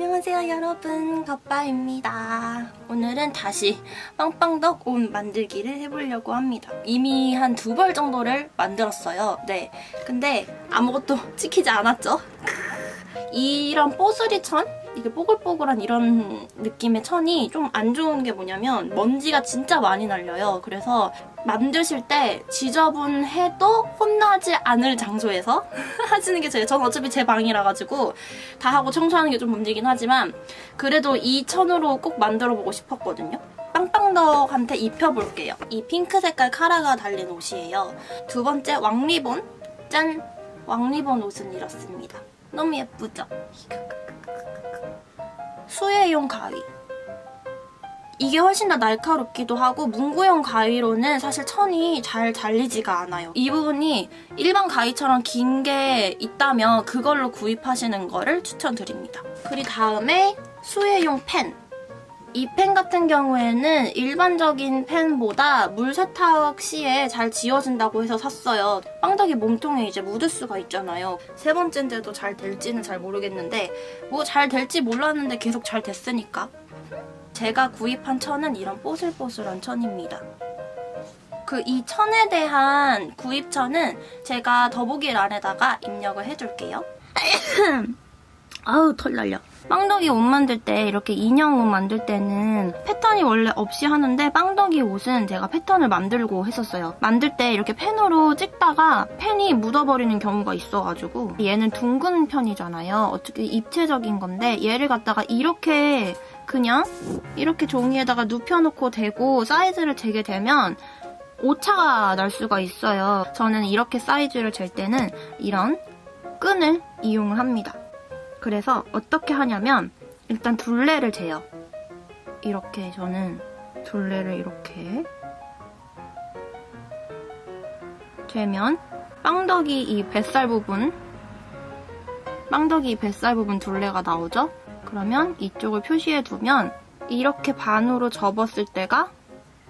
안녕하세요 여러분. 겉바입니다. 오늘은 다시 빵빵덕 옷 만들기를 해보려고 합니다. 이미 한 두 벌 정도를 만들었어요. 네. 근데 아무것도 찍히지 않았죠? 이런 뽀슬이 천? 이게 뽀글뽀글한 이런 느낌의 천이 좀 안 좋은 게 뭐냐면 먼지가 진짜 많이 날려요. 그래서 만드실 때 지저분해도 혼나지 않을 장소에서 하시는 게 제일 전 어차피 제 방이라 가지고 다 하고 청소하는 게 좀 문제긴 하지만 그래도 이 천으로 꼭 만들어 보고 싶었거든요. 빵빵덕한테 입혀볼게요. 이 핑크 색깔 카라가 달린 옷이에요. 두 번째 왕리본 짠 왕리본 옷은 이렇습니다. 너무 예쁘죠? 수혜용 가위 이게 훨씬 더 날카롭기도 하고 문구용 가위로는 사실 천이 잘 잘리지가 않아요. 이 부분이 일반 가위처럼 긴 게 있다면 그걸로 구입하시는 거를 추천드립니다. 그리고 다음에 수혜용 펜. 이 펜 같은 경우에는 일반적인 펜보다 물 세탁 시에 잘 지워진다고 해서 샀어요. 빵덕이 몸통에 이제 묻을 수가 있잖아요. 세 번째인데도 잘 될지는 잘 모르겠는데 뭐 잘 될지 몰랐는데 계속 잘 됐으니까 제가 구입한 천은 이런 뽀슬뽀슬한 천입니다. 그 이 천에 대한 구입처는 제가 더보기란에다가 입력을 해줄게요. 아우 털 날려. 빵덕이 옷 만들 때 이렇게 인형 옷 만들 때는 패턴이 원래 없이 하는데 빵덕이 옷은 제가 패턴을 만들고 했었어요. 만들 때 이렇게 펜으로 찍다가 펜이 묻어버리는 경우가 있어가지고 얘는 둥근 편이잖아요. 어떻게 입체적인 건데 얘를 갖다가 이렇게 그냥 이렇게 종이에다가 눕혀놓고 대고 사이즈를 재게 되면 오차가 날 수가 있어요. 저는 이렇게 사이즈를 잴 때는 이런 끈을 이용을 합니다. 그래서 어떻게 하냐면 일단 둘레를 재요. 이렇게 저는 둘레를 이렇게 재면 빵덕이 이 뱃살 부분 빵덕이 이 뱃살 부분 둘레가 나오죠? 그러면 이쪽을 표시해 두면 이렇게 반으로 접었을 때가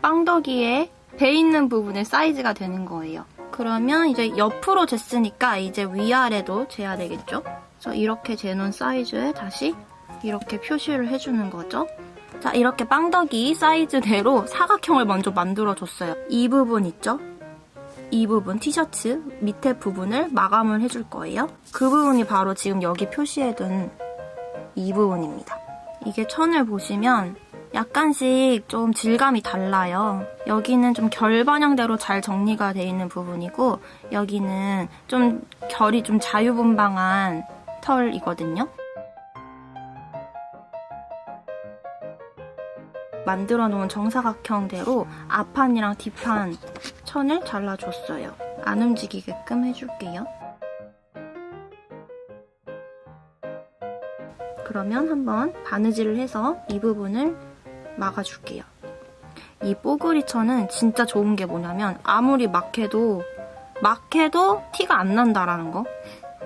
빵덕이의 배 있는 부분의 사이즈가 되는 거예요. 그러면 이제 옆으로 쟀으니까 이제 위아래도 재야 되겠죠? 그래서 이렇게 재놓은 사이즈에 다시 이렇게 표시를 해주는 거죠. 자, 이렇게 빵덕이 사이즈대로 사각형을 먼저 만들어줬어요. 이 부분 있죠? 이 부분 티셔츠 밑에 부분을 마감을 해줄 거예요. 그 부분이 바로 지금 여기 표시해둔 이 부분입니다. 이게 천을 보시면 약간씩 좀 질감이 달라요. 여기는 좀 결 반영대로 잘 정리가 돼 있는 부분이고 여기는 좀 결이 좀 자유분방한 털이거든요. 만들어 놓은 정사각형대로 앞판이랑 뒷판 천을 잘라줬어요. 안 움직이게끔 해줄게요. 그러면 한번 바느질을 해서 이 부분을 막아줄게요. 이 뽀글이 천은 진짜 좋은 게 뭐냐면 아무리 막 해도 막 해도 티가 안 난다라는 거.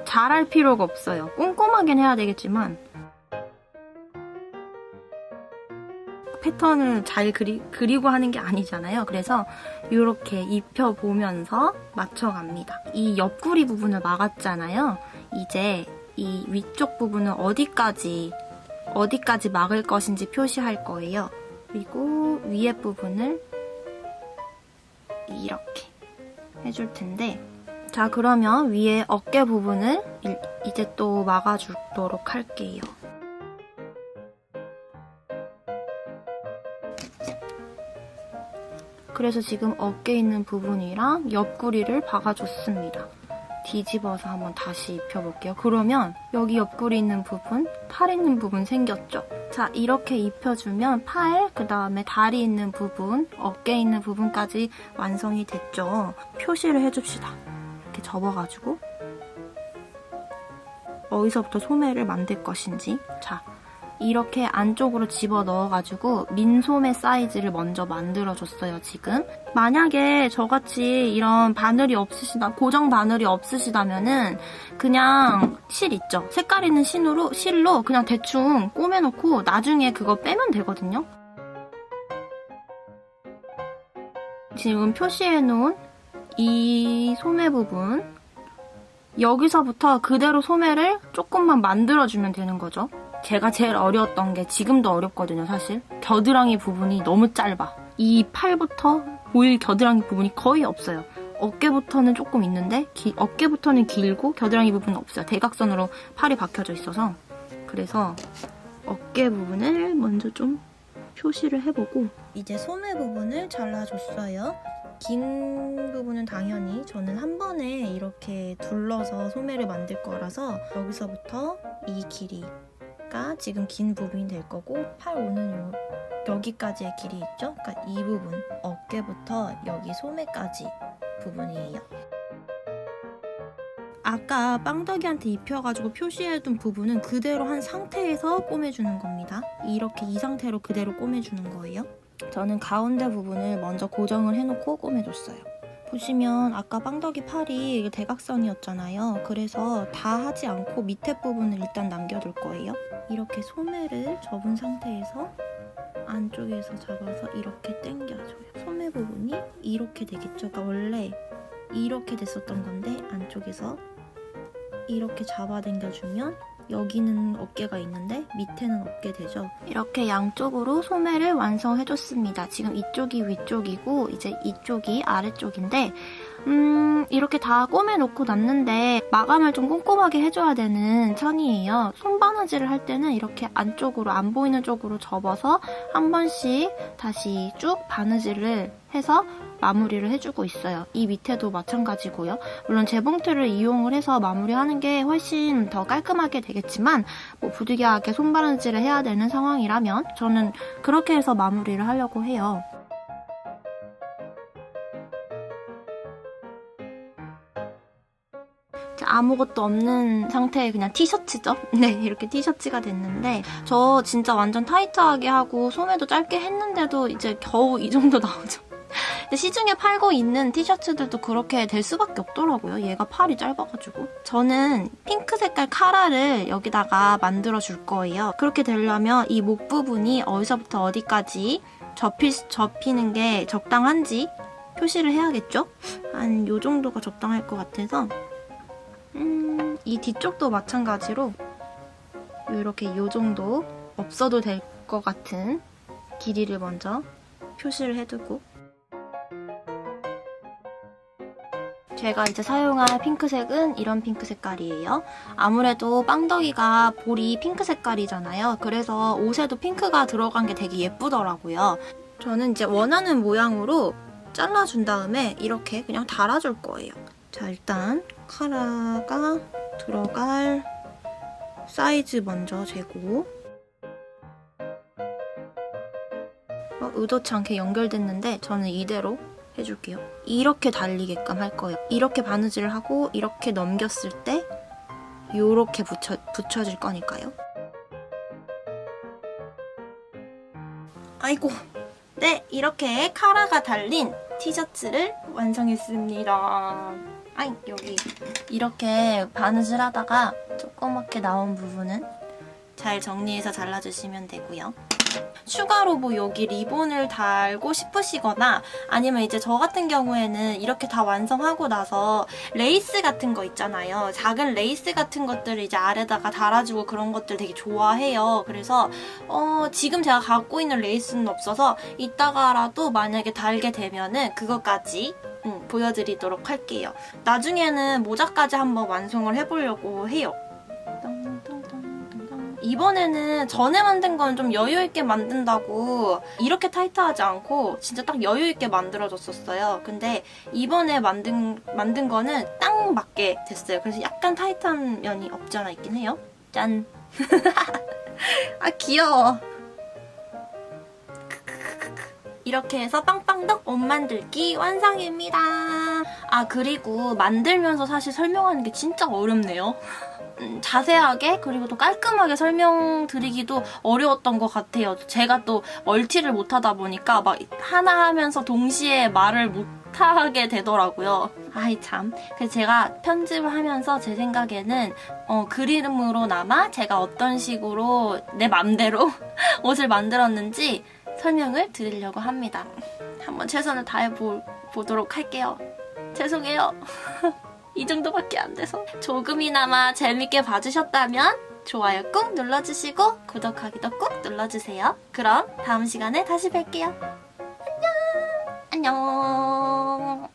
잘할 필요가 없어요. 꼼꼼하긴 해야 되겠지만 패턴을 잘 그리, 그리고 하는 게 아니잖아요. 그래서 이렇게 입혀보면서 맞춰갑니다. 이 옆구리 부분을 막았잖아요. 이제 이 위쪽 부분은 어디까지 어디까지 막을 것인지 표시할 거예요. 그리고 위에 부분을 이렇게 해줄 텐데 자 그러면 위에 어깨 부분을 일- 이제 또 막아주도록 할게요. 그래서 지금 어깨 있는 부분이랑 옆구리를 박아줬습니다. 뒤집어서 한번 다시 입혀볼게요. 그러면 여기 옆구리 있는 부분, 팔 있는 부분 생겼죠? 자, 이렇게 입혀주면 팔, 그 다음에 다리 있는 부분, 어깨 있는 부분까지 완성이 됐죠? 표시를 해줍시다. 이렇게 접어가지고 어디서부터 소매를 만들 것인지 자, 이렇게 안쪽으로 집어 넣어가지고 민소매 사이즈를 먼저 만들어줬어요, 지금. 만약에 저같이 이런 바늘이 없으시다, 고정 바늘이 없으시다면은 그냥 실 있죠? 색깔 있는 신으로, 실로 그냥 대충 꼬매놓고 나중에 그거 빼면 되거든요? 지금 표시해놓은 이 소매 부분 여기서부터 그대로 소매를 조금만 만들어주면 되는 거죠. 제가 제일 어려웠던 게 지금도 어렵거든요, 사실. 겨드랑이 부분이 너무 짧아. 이 팔부터 보일 겨드랑이 부분이 거의 없어요. 어깨부터는 조금 있는데 기- 어깨부터는 길고 겨드랑이 부분은 없어요. 대각선으로 팔이 박혀져 있어서 그래서 어깨 부분을 먼저 좀 표시를 해보고 이제 소매 부분을 잘라줬어요. 긴 부분은 당연히 저는 한 번에 이렇게 둘러서 소매를 만들 거라서 여기서부터 이 길이 가 지금 긴 부분이 될 거고 팔 오는 요 여기까지의 길이 있죠? 그러니까 이 부분 어깨부터 여기 소매까지 부분이에요. 아까 빵덕이한테 입혀가지고 표시해둔 부분은 그대로 한 상태에서 꼬매주는 겁니다. 이렇게 이 상태로 그대로 꼬매주는 거예요. 저는 가운데 부분을 먼저 고정을 해놓고 꼬매줬어요. 보시면 아까 빵덕이 팔이 대각선이었잖아요. 그래서 다 하지 않고 밑에 부분을 일단 남겨둘 거예요. 이렇게 소매를 접은 상태에서 안쪽에서 잡아서 이렇게 당겨줘요. 소매 부분이 이렇게 되겠죠. 그러니까 원래 이렇게 됐었던 건데 안쪽에서 이렇게 잡아 당겨주면 여기는 어깨가 있는데 밑에는 없게 되죠. 이렇게 양쪽으로 소매를 완성해줬습니다. 지금 이쪽이 위쪽이고 이제 이쪽이 아래쪽인데 음, 이렇게 다 꼬매놓고 났는데 마감을 좀 꼼꼼하게 해줘야 되는 천이에요. 손바느질을 할 때는 이렇게 안쪽으로 안 보이는 쪽으로 접어서 한 번씩 다시 쭉 바느질을 해서 마무리를 해주고 있어요. 이 밑에도 마찬가지고요. 물론 재봉틀을 이용을 해서 마무리하는 게 훨씬 더 깔끔하게 되겠지만 뭐 부득이하게 손바느질을 해야 되는 상황이라면 저는 그렇게 해서 마무리를 하려고 해요. 아무것도 없는 상태의 그냥 티셔츠죠? 네, 이렇게 티셔츠가 됐는데, 저 진짜 완전 타이트하게 하고, 소매도 짧게 했는데도 이제 겨우 이 정도 나오죠. 근데 시중에 팔고 있는 티셔츠들도 그렇게 될 수밖에 없더라고요. 얘가 팔이 짧아가지고. 저는 핑크 색깔 카라를 여기다가 만들어 줄 거예요. 그렇게 되려면 이 목 부분이 어디서부터 어디까지 접히, 접히는 게 적당한지 표시를 해야겠죠? 한 요 정도가 적당할 것 같아서 음, 이 뒤쪽도 마찬가지로 이렇게 요 정도 없어도 될 것 같은 길이를 먼저 표시를 해두고 제가 이제 사용할 핑크색은 이런 핑크 색깔이에요. 아무래도 빵덕이가 볼이 핑크 색깔이잖아요. 그래서 옷에도 핑크가 들어간 게 되게 예쁘더라고요. 저는 이제 원하는 모양으로 잘라준 다음에 이렇게 그냥 달아줄 거예요. 자, 일단 카라가 들어갈 사이즈 먼저 재고 어, 의도치 않게 연결됐는데 저는 이대로 해줄게요. 이렇게 달리게끔 할 거예요. 이렇게 바느질을 하고 이렇게 넘겼을 때 이렇게 붙여, 붙여질 거니까요. 아이고 네 이렇게 카라가 달린 티셔츠를 완성했습니다. 아이 여기 이렇게 바느질 하다가 조그맣게 나온 부분은 잘 정리해서 잘라주시면 되고요. 추가로 뭐 여기 리본을 달고 싶으시거나 아니면 이제 저 같은 경우에는 이렇게 다 완성하고 나서 레이스 같은 거 있잖아요. 작은 레이스 같은 것들을 이제 아래다가 달아주고 그런 것들 되게 좋아해요. 그래서 어, 지금 제가 갖고 있는 레이스는 없어서 이따가라도 만약에 달게 되면은 그것까지 음, 보여드리도록 할게요. 나중에는 모자까지 한번 완성을 해보려고 해요. 이번에는 전에 만든 건 좀 여유있게 만든다고 이렇게 타이트하지 않고 진짜 딱 여유있게 만들어줬었어요. 근데 이번에 만든, 만든 거는 딱 맞게 됐어요. 그래서 약간 타이트한 면이 없지 않아 있긴 해요. 짠. 아, 귀여워. 이렇게 해서 빵빵덕 옷 만들기 완성입니다. 아, 그리고 만들면서 사실 설명하는 게 진짜 어렵네요. 음, 자세하게 그리고 또 깔끔하게 설명드리기도 어려웠던 것 같아요. 제가 또 멀티를 못하다 보니까 막 하나 하면서 동시에 말을 못하게 되더라고요. 아이 참. 그래서 제가 편집을 하면서 제 생각에는 어, 그림으로나마 제가 어떤 식으로 내 맘대로 옷을 만들었는지 설명을 드리려고 합니다. 한번 최선을 다해 보, 보도록 할게요. 죄송해요. 이 정도밖에 안 돼서 조금이나마 재밌게 봐주셨다면 좋아요 꾹 눌러주시고 구독하기도 꾹 눌러주세요. 그럼 다음 시간에 다시 뵐게요. 안녕. 안녕.